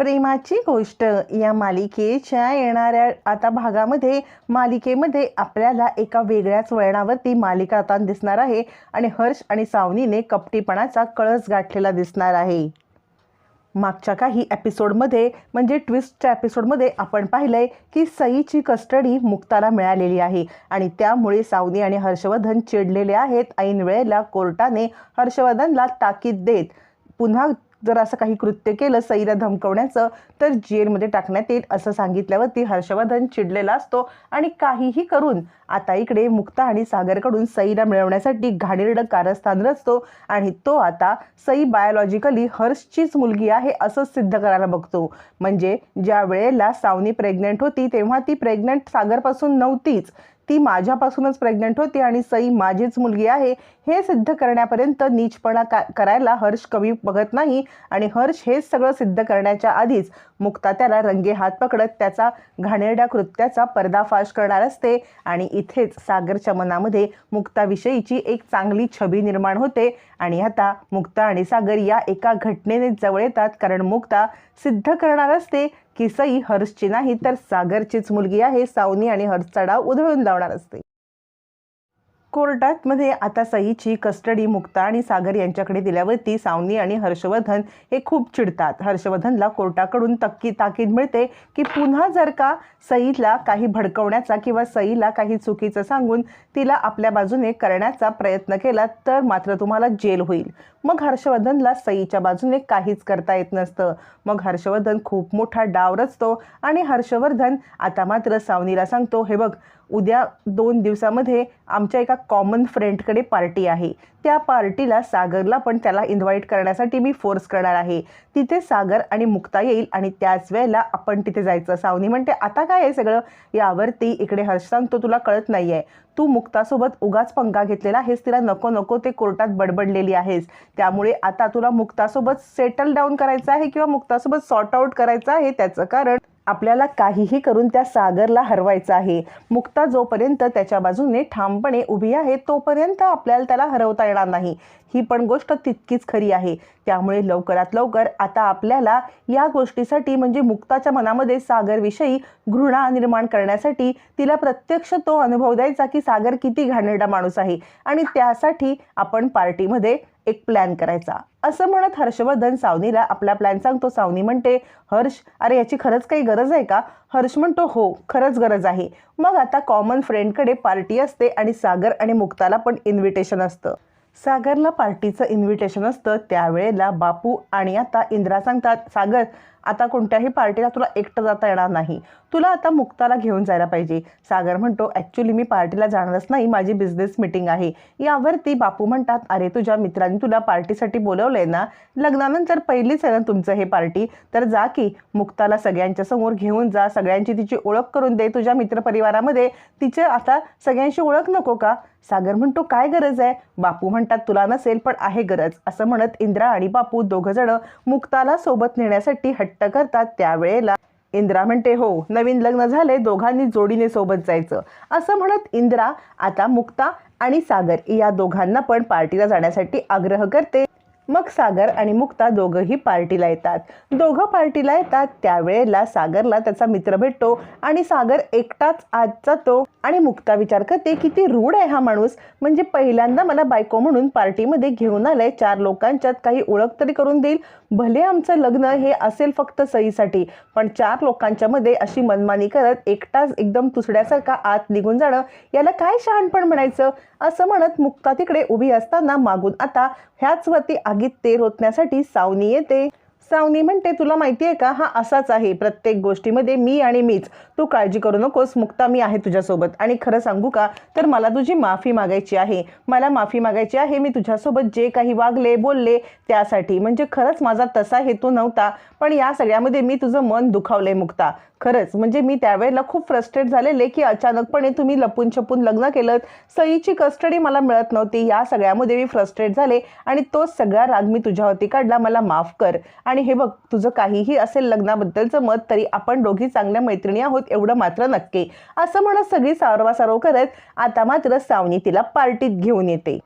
प्रेमाची गोष्ट या मालिकेच्या येणाऱ्या आता भागामध्ये मालिकेमध्ये आपल्याला एका वेगळ्याच वळणावरती मालिका आता दिसणार आहे आणि हर्ष आणि सावनीने कपटीपणाचा कळस गाठलेला दिसणार आहे. मागच्या काही एपिसोडमध्ये म्हणजे ट्विस्टच्या एपिसोडमध्ये आपण पाहिलंय की सईची कस्टडी मुक्ताला मिळालेली आहे आणि त्यामुळे सावनी आणि हर्षवर्धन चिडलेले आहेत ऐन वेळेला कोर्टाने हर्षवर्धनला ताकीद देत. पुन्हा जर असं काही कृत्य केलं सईला धमकवण्याचं तर जेलमध्ये टाकण्यात येईल असं सांगितल्यावर ती हर्षवर्धन चिडलेला असतो आणि काहीही करून आता इकडे मुक्ता आणि सागरकडून सईला मिळवण्यासाठी घाणेरडं कारस्थान रचतो आणि तो आता सई बायोलॉजिकली हर्षचीच मुलगी आहे असं सिद्ध करायला बघतो. म्हणजे ज्या वेळेला सावनी प्रेग्नंट होती तेव्हा ती प्रेग्नंट सागरपासून नव्हतीच. ती माझ्यापासूनच प्रेग्नंट होती आणि सई माझीच मुलगी आहे हे सिद्ध करण्यापर्यंत नीचपणा का करायला हर्ष कमी बघत नाही आणि हर्ष हेच सगळं सिद्ध करण्याच्या आधीच मुक्ता त्याला रंगे हात पकडत त्याचा घाणेरड्या कृत्याचा पर्दाफाश करणार असते. आणि इथेच सागरच्या मनामध्ये मुक्ताविषयीची एक चांगली छबी निर्माण होते. आणि आता मुक्ता आणि सागर या एका घटनेने जवळ येतात. कारण मुक्ता सिद्ध करणार असते की सई हर्षची नाही तर सागरचीच मुलगी आहे. सावनी आणि हर्षचा डाव उधळून लावणार असते. कोर्टात मध्ये आता सईची कस्टडी मुक्ता आणि सागर यांच्याकडे दिल्यावरती सावनी आणि हर्षवर्धन हे खूप चिडतात. हर्षवर्धनला कोर्टाकडून तक्की ताकीद मिळते की पुन्हा जर का सईला काही भडकवण्याचा किंवा सईला काही चुकीचं सांगून तिला आपल्या बाजूने करण्याचा प्रयत्न केला तर मात्र तुम्हाला जेल होईल. मग हर्षवर्धनला सईच्या बाजूने काहीच करता येत नसतं. मग हर्षवर्धन खूप मोठा डाव रचतो आणि हर्षवर्धन आता मात्र सावनीला सांगतो हे बघ उद्या दोन दिवसामध्ये आमच्या एका कॉमन फ्रेंडकडे पार्टी आहे. त्या पार्टीला सागरला पण त्याला इन्व्हाइट करण्यासाठी मी फोर्स करणार आहे. तिथे सागर आणि मुक्ता येईल आणि त्याच वेळेला आपण तिथे जायचं. सावनी म्हणते आता काय आहे सगळं? यावरती इकडे हर्ष सांगतो तुला कळत नाही आहे तू मुक्तासोबत उगाच पंगा घेतलेला आहेस तिला नको नको ते कोर्टात बडबडलेली आहेस. त्यामुळे आता तुला मुक्तासोबत सेटल डाऊन करायचं आहे किंवा मुक्तासोबत सॉर्ट आऊट करायचं आहे त्याचं कारण आपल्याला काहीही करून त्या सागरला हरवायचं आहे. मुक्ता जोपर्यंत त्याच्या बाजूने ठामपणे उभी आहे तोपर्यंत आपल्याला त्याला हरवता येणार नाही. ही पण गोष्ट तितकीच खरी आहे. त्यामुळे लवकरात लवकर आता आपल्याला या गोष्टीसाठी म्हणजे मुक्ताच्या मनामध्ये सागरविषयी घृणा निर्माण करण्यासाठी तिला प्रत्यक्ष तो अनुभव द्यायचा की सागर किती घाणेरडा माणूस आहे. आणि त्यासाठी आपण पार्टीमध्ये एक प्लॅन करायचा. असं म्हणत हर्षवर्धन सावनीला आपला प्लॅन सांगतो. सावनी म्हणते हर्ष अरे याची खरंच काही गरज आहे का? हर्ष म्हणतो हो खरंच गरज आहे. मग आता कॉमन फ्रेंडकडे पार्टी असते आणि सागर आणि मुक्ताला पण इन्व्हिटेशन असतं. सागरला पार्टीचं इन्व्हिटेशन असतं. त्यावेळेला बापू आणि आता इंद्रा सांगतात सागर आता कोणत्याही पार्टीला तुला एकटं जाता येणार नाही. तुला आता मुक्ताला घेऊन जायला पाहिजे. सागर म्हणतो ॲक्च्युली मी पार्टीला जाणारच नाही माझी बिझनेस मिटिंग आहे. यावरती बापू म्हणतात अरे तुझ्या मित्रांनी तुला पार्टीसाठी बोलवलं आहे ना? लग्नानंतर पहिलीच आहे ना तुमचं हे पार्टी? तर जा की मुक्ताला सगळ्यांच्या समोर घेऊन जा. सगळ्यांची तिची ओळख करून दे तुझ्या मित्रपरिवारामध्ये. तिचे आता सगळ्यांशी ओळख नको का? सागर म्हणतो काय गरज आहे? बापू म्हणतात तुला नसेल पण आहे गरज. असं म्हणत इंद्रा आणि बापू दोघंजणं मुक्ताला सोबत नेण्यासाठी हट हट्ट करतात त्यावेळेला इंद्रा म्हणते हो नवीन लग्न झाले दोघांनी जोडीने सोबत जायचं. असं म्हणत इंद्रा आता मुक्ता आणि सागर या दोघांना पण पार्टीला जाण्यासाठी आग्रह करते. मग सागर आणि मुक्ता दोघंही पार्टीला येतात. दोघं पार्टीला येतात त्यावेळेला सागरला त्याचा मित्र भेटतो आणि सागर एकटाच आत जातो आणि मुक्ता विचार करते किती रूढ आहे हा माणूस. म्हणजे पहिल्यांदा मला बायको म्हणून पार्टीमध्ये घेऊन आलाय. चार लोकांच्यात काही ओळख तरी करून देईल. भले आमचं लग्न हे असेल फक्त सईसाठी पण चार लोकांच्या मध्ये अशी मनमानी करत एकटाच एकदम तुसड्यासारखा आत निघून जाणं याला काय शहाणपण म्हणायचं? असं म्हणत मुक्ता तिकडे उभी असताना मागून आता ह्याच वरती आगीत तेर होतण्यासाठी सावनी येते. सावनी म्हणते तुला माहिती आहे का? हा असाच आहे. प्रत्येक गोष्टीमध्ये मी आणि मीच. तू काळजी करू नकोस. मुक्ता मी आहे तुझ्यासोबत. आणि खरं सांगू का? तर मला तुझी माफी मागायची आहे. मला माफी मागायची आहे. मी तुझ्यासोबत जे काही वागले बोलले त्यासाठी. म्हणजे खरंच माझा तसा हेतू नव्हता. पण या सगळ्यामध्ये मी तुझं मन दुखावलंय मुक्ता. खरंच म्हणजे मी त्यावेळेला खूप फ्रस्ट्रेट झालेले की अचानकपणे तुम्ही लपून छपून लग्न केलं. सईची कस्टडी मला मिळत नव्हती. या सगळ्यामध्ये मी फ्रस्ट्रेट झाले आणि तोच सगळा राग मी तुझ्यावरती काढला. मला माफ कर. आणि हे बघ तुझं काहीही असेल लग्नाबद्दलचं मत तरी आपण दोघी चांगल्या मैत्रिणी आहोत एवढं मात्र नक्की. असं म्हणत सगळी सारवासारव करत आता मात्र सावनी तिला पार्टीत घेऊन येते.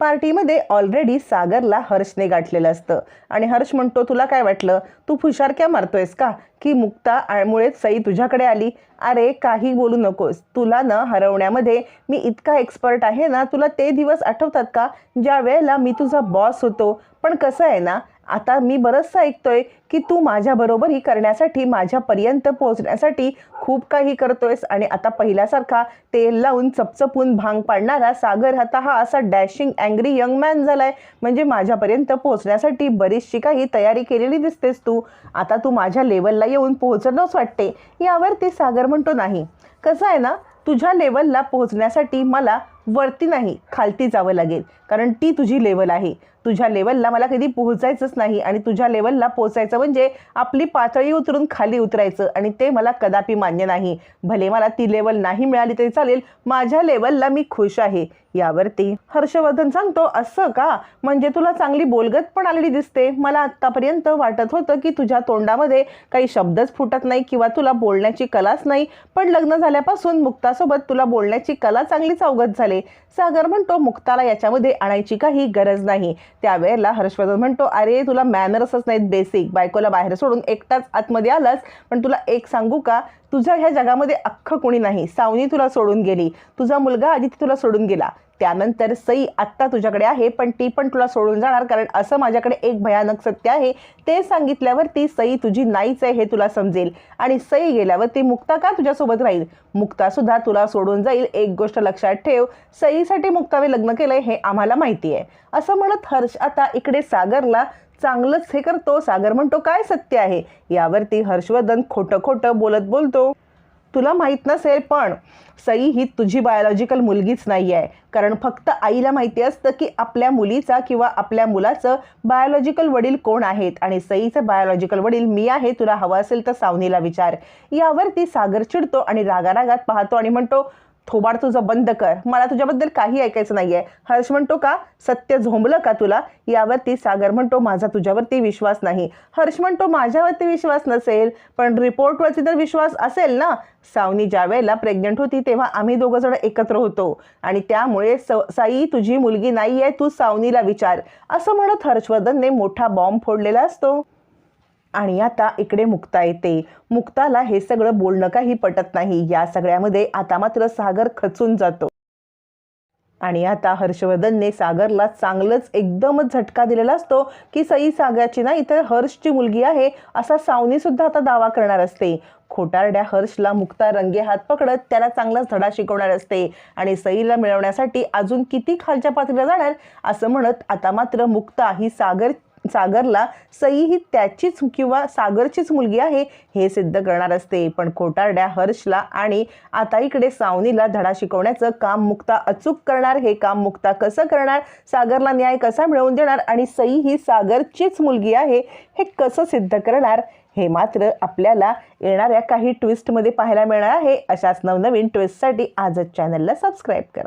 पार्टीमध्ये ऑलरेडी सागरला हर्षने गाठलेलं असतं. आणि हर्ष म्हणतो तुला काय वाटलं? तू फुशारक्या मारतोयस का? की मुक्ता आ- सई तुझ्याकडे आली? अरे काही बोलू नकोस. तुला न हरवण्यामध्ये मी इतका एक्सपर्ट आहे ना तुला ते दिवस आठवतात का? ज्या वेळेला मी तुझा बॉस होतो. पण कसं आहे ना आता मी बरंचसं ऐकतोय की तू माझ्याबरोबर ही करण्यासाठी माझ्यापर्यंत पोहोचण्यासाठी खूप काही करतोयस आणि आता पहिल्यासारखा तेल लावून चपचपून भांग पाडणारा सागर आता हा असा डॅशिंग अँग्री यंग मॅन झालाय. म्हणजे माझ्यापर्यंत पोहोचण्यासाठी बरीचशी काही तयारी केलेली दिसतेस तू. आता तू माझ्या लेवलला येऊन पोहोचणंच वाटते. यावरती सागर म्हणतो नाही. कसं आहे ना तुझ्या लेवलला पोहोचण्यासाठी मला वरती नाही खालती जावं लागेल. कारण ती तुझी लेवल आहे. तुझ्या लेवलला मला कधी पोहोचायचंच नाही आणि तुझ्या लेवलला पोहोचायचं म्हणजे आपली पातळी उतरून खाली उतरायचं आणि ते मला कदापि मान्य नाही. भले मला ती लेवल नाही मिळाली तरी चालेल माझ्या लेवलला मी खुश आहे. यावरती हर्षवर्धन सांगतो असं का? म्हणजे तुला चांगली बोलगत पण आलेली दिसते. मला आत्तापर्यंत वाटत होतं की तुझ्या तोंडामध्ये काही शब्दच फुटत नाही किंवा तुला बोलण्याची कलाच नाही. पण लग्न झाल्यापासून मुक्तासोबत तुला बोलण्याची कला चांगलीच अवगत झाली. सागर म्हणतो मुक्ताला याच्यामध्ये आणायची काही गरज नाही. त्यावेळेला हर्षवर्धन म्हणतो अरे तुला मॅनर्सच नाहीत बेसिक बायकोला बाहेर सोडून एकटाच आतमध्ये आलास पण तुला एक सांगू का? तुझ्या ह्या जगामध्ये अख्खं कोणी नाही. सावनी तुला सोडून गेली. तुझा मुलगा आदित्य तुला सोडून गेला. त्यानंतर सई आत्ता तुझ्याकडे आहे पण ती पण तुला सोडून जाणार. कारण असं माझ्याकडे एक भयानक सत्य आहे. ते सांगितल्यावर ती सई तुझी नाहीच आहे हे तुला समजेल. आणि सई गेल्यावर ती मुक्ता का तुझ्यासोबत राहील? मुक्तासुद्धा तुला सोडून जाईल. एक गोष्ट लक्षात ठेव सईसाठी मुक्तावे लग्न केलंय हे आम्हाला माहिती आहे. असं म्हणत हर्ष आता इकडे सागरला चांगलंच हे करतो. सागर म्हणतो काय सत्य आहे? यावरती हर्षवर्धन खोटं खोटं बोलत बोलतो. तुला माहीत नसेल पण सई ही तुझी बायोलॉजिकल मुलगीच नाही आहे कारण फक्त आईला माहिती असतं की आपल्या मुलीचा किंवा आपल्या मुलाचं बायोलॉजिकल वडील कोण आहेत? आणि सईचं बायोलॉजिकल वडील मी आहे तुला हवं असेल तर सावनीला विचार. यावर ती सागर चिडतो आणि रागारागात पाहतो आणि म्हणतो थोबाड तुझं बंद कर. मला तुझ्याबद्दल काही ऐकायचं नाही आहे हर्ष म्हणतो का सत्य झोंबलं का तुला? यावरती सागर म्हणतो माझा तुझ्यावरती विश्वास नाही. हर्ष म्हणतो माझ्यावरती विश्वास नसेल पण रिपोर्टवरती तर विश्वास असेल ना? सावनी ज्या वेळेला प्रेग्नंट होती तेव्हा आम्ही दोघं जण एकत्र होतो. आणि त्यामुळे स- साई तुझी मुलगी नाही आहे तू सावनीला विचार. असं म्हणत हर्षवर्धनने मोठा बॉम्ब फोडलेला असतो. आणि आता इकडे मुक्ता येते. मुक्ताला हे सगळं बोलणं काही पटत नाही. या सगळ्यामध्ये आता मात्र सागर खचून जातो. आणि आता हर्षवर्धनने सागरला चांगलंच एकदमच झटका दिलेला असतो की सई सागराची नाही तर हर्षची मुलगी आहे असा सावनी सुद्धा आता दावा करणार असते. खोटारड्या हर्षला मुक्ता रंगे हात पकडत त्याला चांगलाच धडा शिकवणार असते. आणि सईला मिळवण्यासाठी अजून किती खालच्या पातळीला जाणार? असं म्हणत आता मात्र मुक्ता ही सागर सागरला सई ही त्याचीच किंवा सागरचीच मुलगी आहे हे सिद्ध करणार असते. पण खोटारड्या हर्षला आणि आता इकडे सावनीला धडा शिकवण्याचं काम मुक्ता अचूक करणार. हे काम मुक्ता कसं करणार? सागरला न्याय कसा मिळवून देणार? आणि सई ही सागरचीच मुलगी आहे. हे कसं सिद्ध करणार? हे मात्र आपल्याला येणाऱ्या काही ट्विस्टमध्ये पाहायला मिळणार आहे. अशाच नवनवीन ट्विस्टसाठी आजच चॅनलला सबस्क्राईब करा.